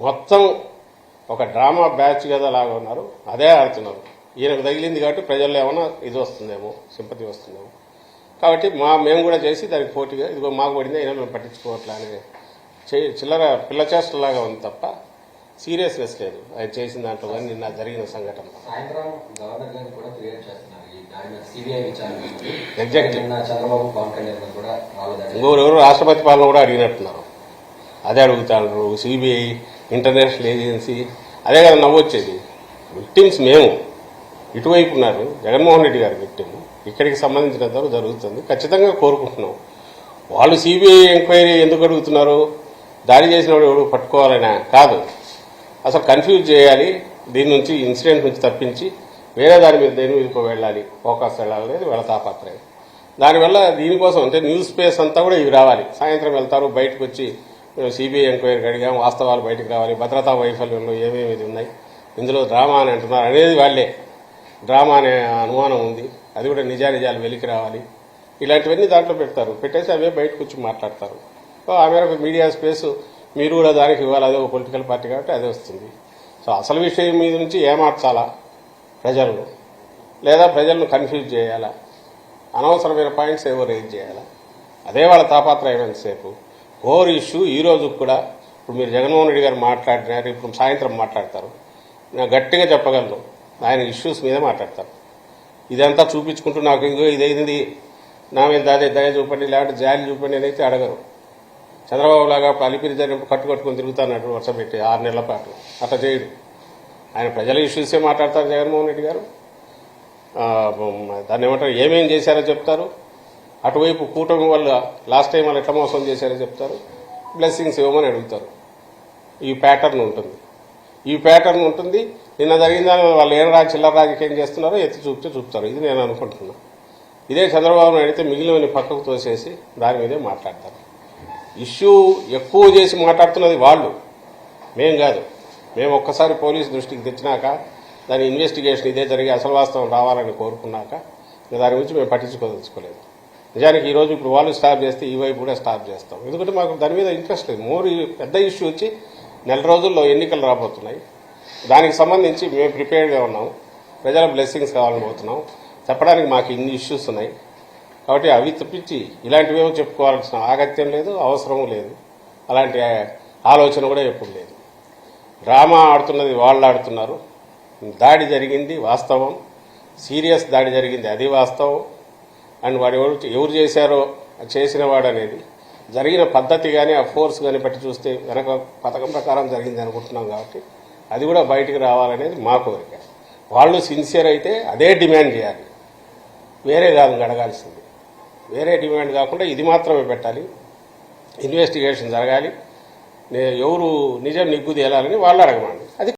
మొత్తం ఒక drama batch కదా లాగా ఉన్నారు. అదే ఆడుతున్నారు. ఈయనకు తగిలింది కాబట్టి ప్రజల్లో ఏమైనా ఇది వస్తుందేమో సింపతి వస్తుందేమో. కాబట్టి మా మేము కూడా చేసి దానికి పోటీగా ఇదిగో మాకు పడింది అయినా మేము పట్టించుకోవట్లే అనే చే- చిల్లర పిల్ల చేష్టలాగా ఉంది తప్ప సీరియస్నెస్ లేదు. ఆయన చేసిన దాంట్లో కానీ నిన్న జరిగిన సంఘటన. రాలేదని. ఇంకొకరెవరు రాష్ట్రపతి పాలన కూడా అడిగినట్టున్నారు. అదే అడుగుతారు. CBI international agency. అదే కదా నవ్వొచ్చేది. విక్టిమ్స్ మేము. ఇటువైపు ఉన్నారు జగన్మోహన్ రెడ్డి గారు విక్టిమ్. ఇక్కడికి సంబంధించిన వరకు జరుగుతుంది. ఖచ్చితంగా కోరుకుంటున్నాం. వాళ్ళు సిబిఐ ఎంక్వైరీ ఎందుకు అడుగుతున్నారు? దాడి చేసిన వాడు ఎవడు? పట్టుకోవాలనే? కాదు. అసలు కన్ఫ్యూజ్ చేయాలి. దీని నుంచి ఇన్సిడెంట్ నుంచి తప్పించి వేరే దాని మీద దేని మీదకో వెళ్ళాలి. ఫోకస్ వెళ్ళాలనేది వీళ్ళ తాపత్రయం. దానివల్ల దీనికోసం అంటే న్యూస్ స్పేస్ అంతా కూడా ఇవి రావాలి. సాయంత్రం వెళ్తారు బయటకు వచ్చి మేము సిబిఐ ఎంక్వైరీకి అడిగాం వాస్తవాలు బయటకు రావాలి భద్రతా వైఫల్యంలో ఏమేమి ఉన్నాయి ఇందులో డ్రామా అని అంటున్నారు అనేది వాళ్ళే. డ్రామా అనే అనుమానం ఉంది అది కూడా నిజానిజాలు వెలికి రావాలి. ఇలాంటివన్నీ దాంట్లో పెడతారు పెట్టేసి అవే బయటకు వచ్చి మాట్లాడతారు. సో ఆ మేరకు మీడియా స్పేస్ మీరు కూడా దానికి ఇవ్వాలి అదే ఒక పొలిటికల్ పార్టీ కాబట్టి అదే వస్తుంది. సో అసలు విషయం మీద నుంచి ఏమార్చాలా ప్రజలను? లేదా ప్రజలను కన్ఫ్యూజ్ చేయాలా? అనవసరమైన పాయింట్స్ ఏవో రేజ్ చేయాలా? అదే వాళ్ళ తాపాత్రయం సేపు కోర్ ఇష్యూ ఈ రోజు కూడా ఇప్పుడు మీరు జగన్మోహన్ రెడ్డి గారు మాట్లాడినారు ఇప్పుడు సాయంత్రం మాట్లాడతారు. నేను గట్టిగా చెప్పగలను. ఆయన ఇష్యూస్ మీద మాట్లాడతారు. ఇదంతా చూపించుకుంటూ నాకు ఇంకో ఇదైంది. నా మీద దాదే దయ చూపండి లేకపోతే జాలి చూపండి అని అయితే అడగరు. చంద్రబాబు లాగా అలిపిరి జరిగినప్పుడు కట్టు కట్టుకొని తిరుగుతానట్టు వర్ష పెట్టి ఆరు నెలల పాటు. అట్లా చేయడు ఆయన ప్రజల ఇష్యూసే మాట్లాడతారు జగన్మోహన్ రెడ్డి గారు. దాన్ని ఏమంటారు? ఏమేం చేశారో చెప్తారు. అటువైపు కూటమి వల్ల లాస్ట్ టైం వాళ్ళు ఎట్లా మోసం చేశారో చెప్తారు. బ్లెస్సింగ్స్ ఇవ్వమని అడుగుతారు. ఈ ప్యాటర్న్ ఉంటుంది. ఈ ప్యాటర్న్ ఉంటుంది. నిన్న జరిగిన దాని వాళ్ళు ఏం రాజు చిల్లర రాజకీయం చేస్తున్నారో ఎత్తి చూపితే చూపుతారు. ఇది నేను అనుకుంటున్నాను ఇదే చంద్రబాబు నాయుడు అయితే మిగిలినవన్నీ పక్కకు తోసేసి దాని మీదే మాట్లాడతారు. ఇష్యూ ఎక్కువ చేసి మాట్లాడుతున్నది వాళ్ళు. మేం కాదు. మేము ఒక్కసారి పోలీసు దృష్టికి తెచ్చినాక దాని ఇన్వెస్టిగేషన్ ఇదే జరిగి అసలు వాస్తవం రావాలని కోరుకున్నాక దాని గురించి మేము పట్టించుకోదలుచుకోలేదు. నిజానికి ఈరోజు ఇప్పుడు వాళ్ళు స్టాప్ చేస్తే ఈ వైపు కూడా స్టాప్ చేస్తాం. ఎందుకంటే మాకు దాని మీద ఇంట్రెస్ట్ లేదు. మోర్ పెద్ద ఇష్యూ వచ్చి నెల రోజుల్లో ఎన్నికలు రాబోతున్నాయి. దానికి సంబంధించి మేము ప్రిపేర్డ్గా ఉన్నాం. ప్రజల బ్లెస్సింగ్స్ కావాలని పోతున్నాం చెప్పడానికి మాకు ఇన్ని ఇష్యూస్ ఉన్నాయి. కాబట్టి అవి తప్పించి ఇలాంటివేమో చెప్పుకోవాల్సిన ఆగత్యం లేదు అవసరం లేదు. అలాంటి ఆలోచన కూడా ఎప్పుడు లేదు. డ్రామా ఆడుతున్నది వాళ్ళు ఆడుతున్నారు. దాడి జరిగింది వాస్తవం. సీరియస్ దాడి జరిగింది అది వాస్తవం. అండ్ వాడు ఎవరు ఎవరు చేశారో చేసిన వాడనేది. జరిగిన పద్ధతి కానీ ఆ ఫోర్స్ కానీ బట్టి చూస్తే వెనక పథకం ప్రకారం జరిగింది అనుకుంటున్నాం కాబట్టి అది కూడా బయటికి రావాలనేది మా కోరిక. వాళ్ళు సిన్సియర్ అయితే అదే డిమాండ్ చేయాలి. వేరే కాదు అడగాల్సింది. వేరే డిమాండ్ కాకుండా ఇది మాత్రమే పెట్టాలి. ఇన్వెస్టిగేషన్ జరగాలి. ఎవరు నిజం నిగ్గు తేలాలని వాళ్ళు అడగమండి